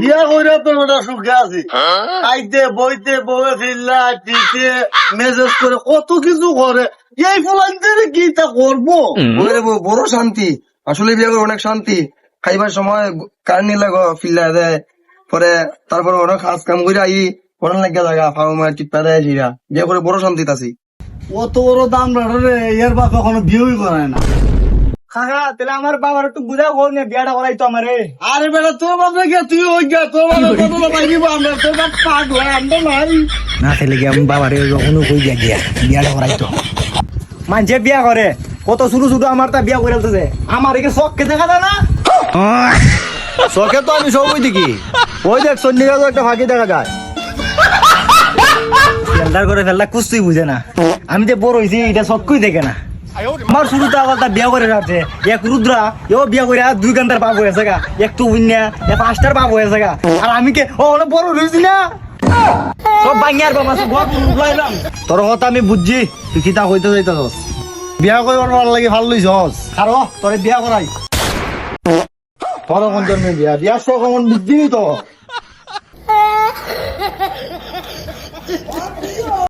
বিয়া কইরা তো ওটা সুখে আছি। খাইতে বইতে বয়ে ফিরলা টিতে মেসেজ করে কত কিছু করে। এই ফুলাইতে কি তা করব? ওরে বড় শান্তি। আসলে বিয়ে করে অনেক শান্তি। খাইবার সময় কারণি লাগো ফিল্লা দেয় পরে তারপরে অনেক কাজ কাম করে আই পড়ান লাগে জায়গা ফাউ মার চিপা দেয় সিরা বিয়ে করে বড় শান্তিতে আছি। অত বড় দাম রে এর বাপ এখনও বিয়েই করায় না। কাকা তাহলে আমার বাবার একটু বুঝা কর না বিয়াটা করাই তো আমারে। আরে বেটা তোর বাপ গে তুই ওই গা তোর বাপের কথা লাগিব আমরা তোর বাপ পাগলা আমরা নাই না তাহলে কি আমি বাবারে কখনো কই দিয়া গিয়া বিয়াটা করাই তো। মানছে বিয়া করে কত শুরু শুরু আমার তা বিয়া করে ফেলতেছে। আমার একে শখ কে দেখা যায় না? শখে তো আমি সব ওই দেখি। ওই দেখ সন্নিকা একটা ফাঁকি দেখা যায়। ফেলদার করে ফেললা কুস্তুই বুঝে না। আমি যে বড় হয়েছি এটা সবকুই দেখে না। আমার শুরুতে আবার তার বিয়া করে রাখছে। এক রুদ্রা, এও বিয়া করে আর দুই ঘণ্টার পাপ হয়েছে গা। একটু উন্না এ পাঁচটার পাপ হয়েছে গা। আর আমি কে? ও অনেক বড় রয়েছি না? সব বাবা সব তোর কথা আমি বুঝছি, তুই কিতা হইতে যাইতে বিয়া করবার ভালো লাগে ভালো লইছ খারো তোরে বিয়া করাই। তোর কোন জন্মে বিয়া বিয়া সব কেমন তো?